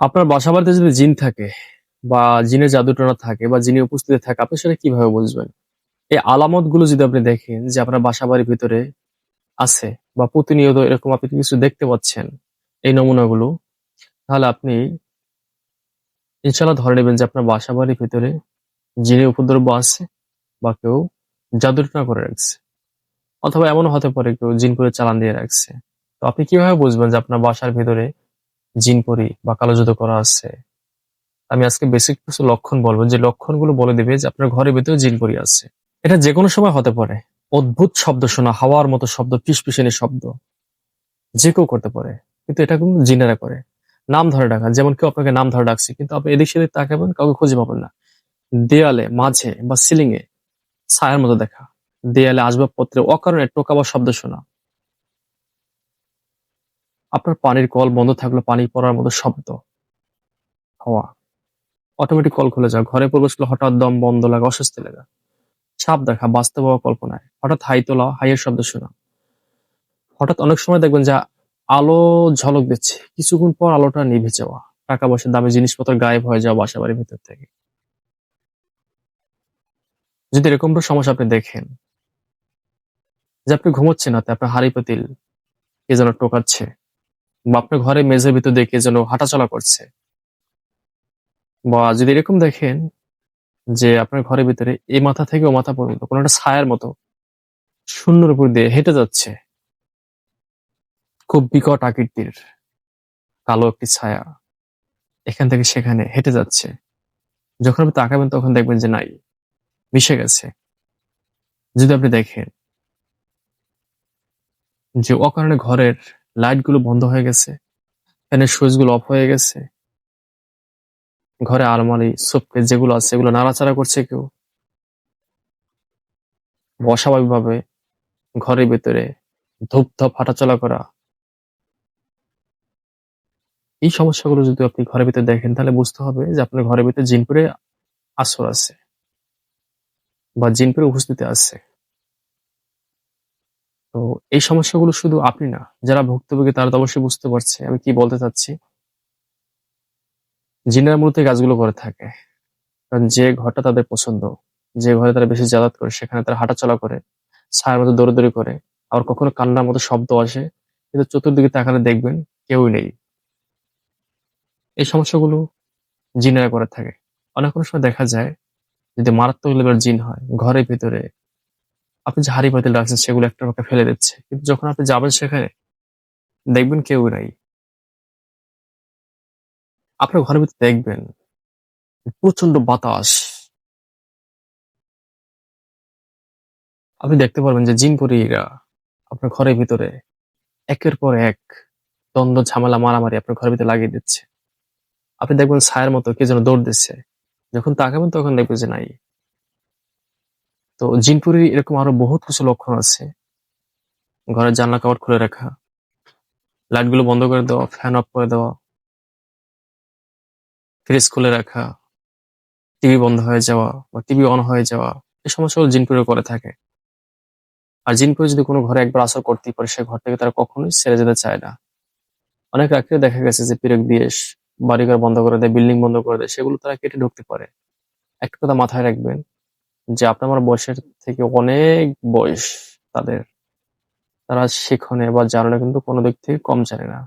আপনার বাসা বাড়িতে যদি জিন থাকে বা জিনের জাদুটনা থাকে বা জিনের উপস্থিতি থাকে, আপনি সেটা কীভাবে বুঝবেন? এই আলামতগুলো যদি আপনি দেখেন যে আপনার বাসা বাড়ির ভিতরে আছে বা প্রতিনিয়ত এরকম আপনি কিছু দেখতে পাচ্ছেন এই নমুনাগুলো, তাহলে আপনি ইনশাল্লাহ ধরে নেবেন যে আপনার বাসা বাড়ির ভিতরে জিনের উপদ্রব্য আছে বা কেউ জাদুটনা করে রাখছে অথবা এমনও হতে পারে কেউ জিন করে চালান দিয়ে রাখছে। তো আপনি কীভাবে বুঝবেন যে আপনার বাসার ভিতরে জিন পরি বা কালো জাদু করা আছে। আমি আজকে বেসিক কিছু লক্ষণ বলব। যে লক্ষণগুলো বলে দিবে যে আপনার ঘরের ভিতরে জিন পরি আছে। এটা যে কোনো সময় হতে পারে। অদ্ভুত শব্দ শোনা, হাওয়ার মতো শব্দ পিসপিসানি শব্দ। যে কেউ করতে পারে। কিন্তু এটা কিন্তু জিনেরা করে। নাম ধরে ডাকা। যেমন কেউ আপনাকে নাম ধরে ডাকছে, কিন্তু আপনি এদিক সেদিক তাকাবেন, কাউকে খুঁজে পাবেন না। দেয়ালে, মাঝে বা সিলিং এ ছায়ার মতো দেখা। দেয়ালে আসবাবপত্রে অকারণে টোকা বা শব্দ শোনা। আপনার পানির কল বন্ধ থাকলে, পানি পড়ার মতো শব্দ। হওয়া। অটোমেটিক কল খুলে যাওয়া ঘরে প্রবেশ করলে হঠাৎ দম বন্ধ লাগা, অস্বস্তি লাগা। সাপ দেখা, বাস্তব হওয়া কল্পনায়। হঠাৎ হাই তোলা, হাইয়ের শব্দ শোনা। হঠাৎ অনেক সময় দেখবেন যে আলো ঝলক দিচ্ছে। কিছুক্ষণ পর আলোটা নিভে যাওয়া। টাকা পয়সা দামি জিনিসপত্র গায়েব হয়ে যাওয়া বাসা বাড়ির ভিতর থেকে। যদি এরকম সমস্যা আপনি দেখেন, যে আপনি ঘুমোচ্ছেন না আপনার হাড়ি পাতিল কে যেন টোকাচ্ছে। আপনার ঘরে মেঝের ভিতর দেখে যেন হাঁটাচলা করছে। বা যদি এরকম দেখেন যে আপনার ঘরের ভিতরে এই মাথা থেকে ও মাথা পর্যন্ত কোনো একটা ছায়ার মতো শূন্যের উপর দিয়ে হেঁটে যাচ্ছে, খুব বিকট আকৃতির কালো একটি ছায়া এখান থেকে সেখানে হেঁটে যাচ্ছে। যখন আপনি তাকাবেন তখন দেখবেন যে নাই, মিশে গেছে। যদি আপনি দেখেন যে অকারণে ঘরের লাইটগুলো বন্ধ হয়ে গেছে। ফ্যানের সুইচগুলো অফ হয়ে গেছে। ঘরে আলমারি সোপকে যেগুলো আছে সেগুলো নাড়াচাড়া করছে কেউ। অস্বাভাবিক ভাবে ঘরের ভিতরে ধূপ ধপ হাঁটাচলা করা। এই সমস্যাগুলো যদি আপনি ঘরের ভিতরে দেখেন, তাহলে বুঝতে হবে যে আপনার ঘরের ভিতরে জিনপুরে আসর আছে বা জিনপুরে উপস্থিতি আছে। তো এই সমস্যাগুলো শুধু আপনি না, যারা ভুক্তভোগী তারা তো অবশ্যই বুঝতে পারছে আমি কি বলতে চাচ্ছি। জিনেরা মূলত কাজগুলো করে থাকে। কারণ যে ঘরটা তাদের পছন্দ, যে ঘরে তারা বেশি যাতায়াত করে, সেখানে তারা হাঁটাচলা করে, ছায়ার মতো দৌড়াদৌড়ি করে, আবার কখনো কান্নার মতো শব্দ আসে, কিন্তু চতুর্দিকে তাকালে দেখবেন কেউই নেই। এই সমস্যাগুলো জিনেরা করে থাকে। অনেক সময় দেখা যায়, যদি মারাত্মক লেভেলের জিন হয়, ঘরের ভিতরে আপনি যে হাড়ি পাতিল রাখছেন, সেগুলো একটা পাকে ফেলে দিচ্ছে। কিন্তু যখন আপনি যাবেন সেখানে, দেখবেন কেউ নাই। আপনার ঘরের ভিতরে দেখবেন প্রচণ্ড বাতাস। আপনি দেখতে পারবেন যে জিন পরীরা আপনার ঘরের ভিতরে একের পর এক দ্বন্দ্ব, ঝামেলা, মারামারি আপনার ঘরের ভিতরে লাগিয়ে দিচ্ছে। আপনি দেখবেন ছায়ের মতো কে যেন দৌড় দিচ্ছে। যখন তাকাবেন তখন দেখবেন যে নাই। তো জিনপুরি এরকম আরও বহুত কিছু লক্ষণ আছে। ঘরের জানলা, কাপড় খুলে রাখা লাইটগুলো বন্ধ করে দেওয়া ফ্যান অফ করে দেওয়া ফ্রিজ খুলে রাখা টিভি বন্ধ হয়ে যাওয়া বা টিভি অন হয়ে যাওয়া, এই সমস্যাগুলো জিনপুরে করে থাকে। আর জিনপুরে যদি কোনো ঘরে একবার আসর করতেই পারে, সে ঘর থেকে তারা কখনোই ছেড়ে যেতে চায় না। অনেক রাত্রে দেখা গেছে যে পিরেক দিয়ে বাড়িঘর বন্ধ করে দেয় বিল্ডিং বন্ধ করে দেয়, সেগুলো তারা কেটে ঢুকতে পারে। একটা কথা মাথায় রাখবেন যে আপনার আমার বয়সের থেকে অনেক বয়স তাদের, তারা শিখনে বা জানলে কিন্তু কোনো দিক থেকে কম জানে না।